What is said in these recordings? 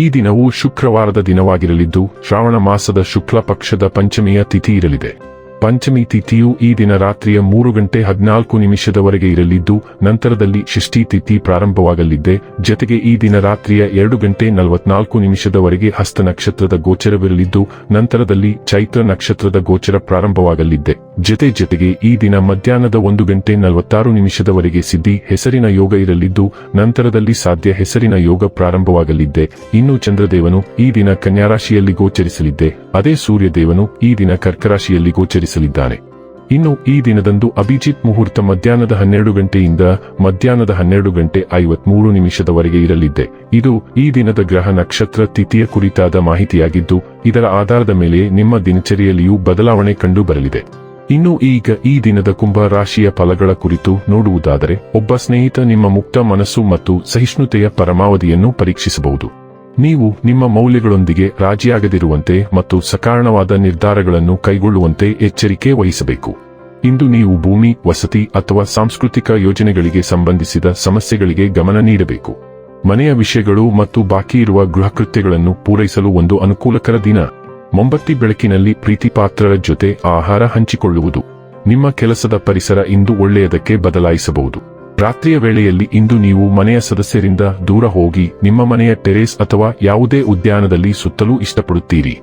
ಈ ದಿನವು ಶುಕ್ರವಾರದ ದಿನವಾಗಿರಲಿದ್ದು ಶ್ರಾವಣ ಮಾಸದ ಶುಕ್ಲ ಪಕ್ಷದ ಪಂಚಮಿಯ ತಿಥಿ ಇರಲಿದೆ. ಪಂಚಮಿ ತಿಥಿಯು ಈ ದಿನ ರಾತ್ರಿಯ ಮೂರು ಗಂಟೆ ಹದಿನಾಲ್ಕು ನಿಮಿಷದವರೆಗೆ ಇರಲಿದ್ದು, ನಂತರದಲ್ಲಿ ಷಷ್ಠಿ ತಿಥಿ ಪ್ರಾರಂಭವಾಗಲಿದೆ. ಜತೆಗೆ ಈ ದಿನ ರಾತ್ರಿಯ ಎರಡು ಗಂಟೆ ನಲವತ್ನಾಲ್ಕು ನಿಮಿಷದವರೆಗೆ ಹಸ್ತ ನಕ್ಷತ್ರದ ಗೋಚರವಿರಲಿದ್ದು, ನಂತರದಲ್ಲಿ ಚೈತ್ರ ನಕ್ಷತ್ರದ ಗೋಚರ ಪ್ರಾರಂಭವಾಗಲಿದೆ. ಜತೆ ಜತೆಗೆ ಈ ದಿನ ಮಧ್ಯಾಹ್ನದ ಒಂದು ಗಂಟೆ ನಲವತ್ತಾರು ನಿಮಿಷದವರೆಗೆ ಸಿದ್ಧಿ ಹೆಸರಿನ ಯೋಗ ಇರಲಿದ್ದು, ನಂತರದಲ್ಲಿ ಸಾಧ್ಯ ಹೆಸರಿನ ಯೋಗ ಪ್ರಾರಂಭವಾಗಲಿದ್ದೆ ಇನ್ನು ಚಂದ್ರದೇವನು ಈ ದಿನ ಕನ್ಯಾರಾಶಿಯಲ್ಲಿ ಗೋಚರಿಸಲಿದ್ದೆ ಅದೇ ಸೂರ್ಯದೇವನು ಈ ದಿನ ಕರ್ಕರಾಶಿಯಲ್ಲಿ ಇನ್ನು ಈ ದಿನದಂದು ಅಭಿಜಿತ್ ಮುಹೂರ್ತ ಮಧ್ಯಾಹ್ನದ ಹನ್ನೆರಡು ಗಂಟೆಯಿಂದ ಮಧ್ಯಾಹ್ನದ ಹನ್ನೆರಡು ಗಂಟೆ ಐವತ್ಮೂರು ನಿಮಿಷದವರೆಗೆ ಇರಲಿದೆ ಇದು ಈ ದಿನದ ಗ್ರಹ ನಕ್ಷತ್ರ ತಿಥಿಯ ಕುರಿತಾದ ಮಾಹಿತಿಯಾಗಿದ್ದು, ಇದರ ಆಧಾರದ ಮೇಲೆ ನಿಮ್ಮ ದಿನಚರಿಯಲ್ಲಿಯೂ ಬದಲಾವಣೆ ಕಂಡು ಬರಲಿದೆ. ಇನ್ನು ಈಗ ಈ ದಿನದ ಕುಂಭ ರಾಶಿಯ ಫಲಗಳ ಕುರಿತು ನೋಡುವುದಾದರೆ, ಒಬ್ಬ ಸ್ನೇಹಿತ ನಿಮ್ಮ ಮುಕ್ತ ಮನಸ್ಸು ಮತ್ತು ಸಹಿಷ್ಣುತೆಯ ಪರಮಾವಧಿಯನ್ನು ಪರೀಕ್ಷಿಸಬಹುದು. ನೀವು ನಿಮ್ಮ ಮೌಲ್ಯಗಳೊಂದಿಗೆ ರಾಜಿಯಾಗದಿರುವಂತೆ ಮತ್ತು ಸಕಾರಣವಾದ ನಿರ್ಧಾರಗಳನ್ನು ಕೈಗೊಳ್ಳುವಂತೆ ಎಚ್ಚರಿಕೆ ವಹಿಸಬೇಕು. ಇಂದು ನೀವು ಭೂಮಿ, ವಸತಿ ಅಥವಾ ಸಾಂಸ್ಕೃತಿಕ ಯೋಜನೆಗಳಿಗೆ ಸಂಬಂಧಿಸಿದ ಸಮಸ್ಯೆಗಳಿಗೆ ಗಮನ ನೀಡಬೇಕು. ಮನೆಯ ವಿಷಯಗಳು ಮತ್ತು ಬಾಕಿ ಇರುವ ಗೃಹಕೃತ್ಯಗಳನ್ನು ಪೂರೈಸಲು ಒಂದು ಅನುಕೂಲಕರ ದಿನ. ಮೊಂಬತ್ತಿ ಬೆಳಕಿನಲ್ಲಿ ಪ್ರೀತಿಪಾತ್ರರ ಜೊತೆ ಆಹಾರ ಹಂಚಿಕೊಳ್ಳುವುದು. ನಿಮ್ಮ ಕೆಲಸದ ಪರಿಸರ ಇಂದು ಒಳ್ಳೆಯದಕ್ಕೆ ಬದಲಾಯಿಸಬಹುದು. ರಾತ್ರಿಯ ವೇಳೆಯಲ್ಲಿ ಇಂದು ನೀವು ಮನೆಯ ಸದಸ್ಯರಿಂದ ದೂರ ಹೋಗಿ ನಿಮ್ಮ ಮನೆಯ ಟೆರೇಸ್ ಅಥವಾ ಯಾವುದೇ ಉದ್ಯಾನದಲ್ಲಿ ಸುತ್ತಲೂ ಇಷ್ಟಪಡುತ್ತೀರಿ.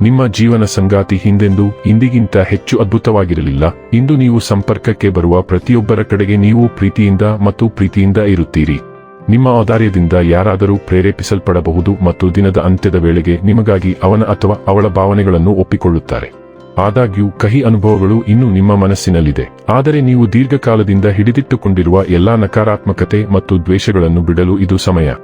ನಿಮ್ಮ ಜೀವನ ಸಂಗಾತಿ ಹಿಂದೆಂದು ಇಂದಿಗಿಂತ ಹೆಚ್ಚು ಅದ್ಭುತವಾಗಿರಲಿಲ್ಲ. ಇಂದು ನೀವು ಸಂಪರ್ಕಕ್ಕೆ ಬರುವ ಪ್ರತಿಯೊಬ್ಬರ ಕಡೆಗೆ ನೀವು ಪ್ರೀತಿಯಿಂದ ಮತ್ತು ಪ್ರೀತಿಯಿಂದ ಇರುತ್ತೀರಿ. ನಿಮ್ಮ ಔದಾರ್ಯದಿಂದ ಯಾರಾದರೂ ಪ್ರೇರೇಪಿಸಲ್ಪಡಬಹುದು ಮತ್ತು ದಿನದ ಅಂತ್ಯದ ವೇಳೆಗೆ ನಿಮಗಾಗಿ ಅವನ ಅಥವಾ ಅವಳ ಭಾವನೆಗಳನ್ನು ಒಪ್ಪಿಕೊಳ್ಳುತ್ತಾರೆ. ಆದಾಗ್ಯೂ ಕಹಿ ಅನುಭವಗಳು ಇನ್ನೂ ನಿಮ್ಮ ಮನಸ್ಸಿನಲ್ಲಿದೆ. ಆದರೆ ನೀವು ದೀರ್ಘಕಾಲದಿಂದ ಹಿಡಿದಿಟ್ಟುಕೊಂಡಿರುವ ಎಲ್ಲಾ ನಕಾರಾತ್ಮಕತೆ ಮತ್ತು ದ್ವೇಷಗಳನ್ನು ಬಿಡಲು ಇದು ಸಮಯ.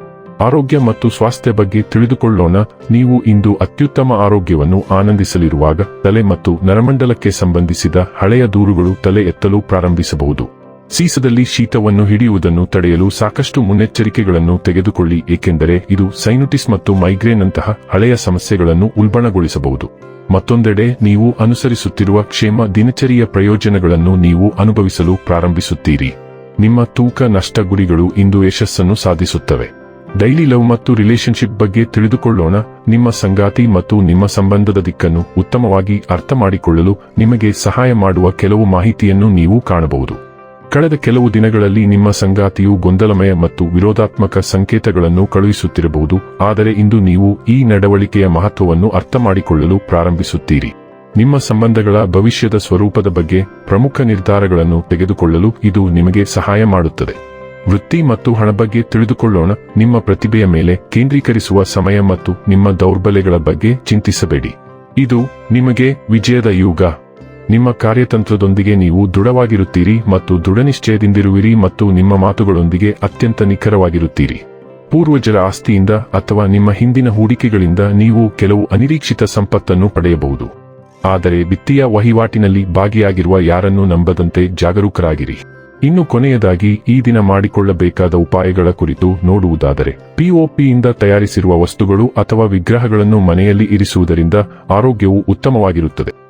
ಆರೋಗ್ಯ ಮತ್ತು ಸ್ವಾಸ್ಥ್ಯ ಬಗ್ಗೆ ತಿಳಿದುಕೊಳ್ಳೋಣ. ನೀವು ಇಂದು ಅತ್ಯುತ್ತಮ ಆರೋಗ್ಯವನ್ನು ಆನಂದಿಸಲಿರುವಾಗ ತಲೆ ಮತ್ತು ನರಮಂಡಲಕ್ಕೆ ಸಂಬಂಧಿಸಿದ ಹಳೆಯ ದೂರುಗಳು ತಲೆ ಎತ್ತಲು ಪ್ರಾರಂಭಿಸಬಹುದು. ಸೀಸದಲ್ಲಿ ಶೀತವನ್ನು ಹಿಡಿಯುವುದನ್ನು ತಡೆಯಲು ಸಾಕಷ್ಟು ಮುನ್ನೆಚ್ಚರಿಕೆಗಳನ್ನು ತೆಗೆದುಕೊಳ್ಳಿ, ಏಕೆಂದರೆ ಇದು ಸೈನುಟಿಸ್ ಮತ್ತು ಮೈಗ್ರೇನ್ ಅಂತಹ ಹಳೆಯ ಸಮಸ್ಯೆಗಳನ್ನು ಉಲ್ಬಣಗೊಳಿಸಬಹುದು. ಮತ್ತೊಂದೆಡೆ, ನೀವು ಅನುಸರಿಸುತ್ತಿರುವ ಕ್ಷೇಮ ದಿನಚರಿಯ ಪ್ರಯೋಜನಗಳನ್ನು ನೀವು ಅನುಭವಿಸಲು ಪ್ರಾರಂಭಿಸುತ್ತೀರಿ. ನಿಮ್ಮ ತೂಕ ನಷ್ಟ ಗುರಿಗಳು ಇಂದು ಯಶಸ್ಸನ್ನು ಸಾಧಿಸುತ್ತವೆ. ಡೈಲಿ ಲವ್ ಮತ್ತು ರಿಲೇಶನ್ಶಿಪ್ ಬಗ್ಗೆ ತಿಳಿದುಕೊಳ್ಳೋಣ. ನಿಮ್ಮ ಸಂಗಾತಿ ಮತ್ತು ನಿಮ್ಮ ಸಂಬಂಧದ ದಿಕ್ಕನ್ನು ಉತ್ತಮವಾಗಿ ಅರ್ಥ ಮಾಡಿಕೊಳ್ಳಲು ನಿಮಗೆ ಸಹಾಯ ಮಾಡುವ ಕೆಲವು ಮಾಹಿತಿಯನ್ನು ನೀವು ಕಾಣಬಹುದು. ಕಳೆದ ಕೆಲವು ದಿನಗಳಲ್ಲಿ ನಿಮ್ಮ ಸಂಗಾತಿಯು ಗೊಂದಲಮಯ ಮತ್ತು ವಿರೋಧಾತ್ಮಕ ಸಂಕೇತಗಳನ್ನು ಕಳುಹಿಸುತ್ತಿರಬಹುದು, ಆದರೆ ಇಂದು ನೀವು ಈ ನಡವಳಿಕೆಯ ಮಹತ್ವವನ್ನು ಅರ್ಥ ಮಾಡಿಕೊಳ್ಳಲು ಪ್ರಾರಂಭಿಸುತ್ತೀರಿ. ನಿಮ್ಮ ಸಂಬಂಧಗಳ ಭವಿಷ್ಯದ ಸ್ವರೂಪದ ಬಗ್ಗೆ ಪ್ರಮುಖ ನಿರ್ಧಾರಗಳನ್ನು ತೆಗೆದುಕೊಳ್ಳಲು ಇದು ನಿಮಗೆ ಸಹಾಯ ಮಾಡುತ್ತದೆ. ವೃತ್ತಿ ಮತ್ತು ಹಣ ಬಗ್ಗೆ ತಿಳಿದುಕೊಳ್ಳೋಣ, ನಿಮ್ಮ ಪ್ರತಿಭೆಯ ಮೇಲೆ ಕೇಂದ್ರೀಕರಿಸುವ ಸಮಯ ಮತ್ತು ನಿಮ್ಮ ದೌರ್ಬಲ್ಯಗಳ ಬಗ್ಗೆ ಚಿಂತಿಸಬೇಡಿ. ಇದು ನಿಮಗೆ ವಿಜಯದ ಯುಗ. ನಿಮ್ಮ ಕಾರ್ಯತಂತ್ರದೊಂದಿಗೆ ನೀವು ದೃಢವಾಗಿರುತ್ತೀರಿ ಮತ್ತು ದೃಢನಿಶ್ಚಯದಿಂದಿರುವಿರಿ ಮತ್ತು ನಿಮ್ಮ ಮಾತುಗಳೊಂದಿಗೆ ಅತ್ಯಂತ ನಿಖರವಾಗಿರುತ್ತೀರಿ. ಪೂರ್ವಜರ ಆಸ್ತಿಯಿಂದ ಅಥವಾ ನಿಮ್ಮ ಹಿಂದಿನ ಹೂಡಿಕೆಗಳಿಂದ ನೀವು ಕೆಲವು ಅನಿರೀಕ್ಷಿತ ಸಂಪತ್ತನ್ನು ಪಡೆಯಬಹುದು. ಆದರೆ ವಿತ್ತೀಯ ವಹಿವಾಟಿನಲ್ಲಿ ಭಾಗಿಯಾಗಿರುವ ಯಾರನ್ನೂ ನಂಬದಂತೆ ಜಾಗರೂಕರಾಗಿರಿ. ಇನ್ನು ಕೊನೆಯದಾಗಿ, ಈ ದಿನ ಮಾಡಿಕೊಳ್ಳಬೇಕಾದ ಉಪಾಯಗಳ ಕುರಿತು ನೋಡುವುದಾದರೆ ಪಿಒಪಿಯಿಂದ ತಯಾರಿಸಿರುವ ವಸ್ತುಗಳು ಅಥವಾ ವಿಗ್ರಹಗಳನ್ನು ಮನೆಯಲ್ಲಿ ಇರಿಸುವುದರಿಂದ ಆರೋಗ್ಯವು ಉತ್ತಮವಾಗಿರುತ್ತದೆ.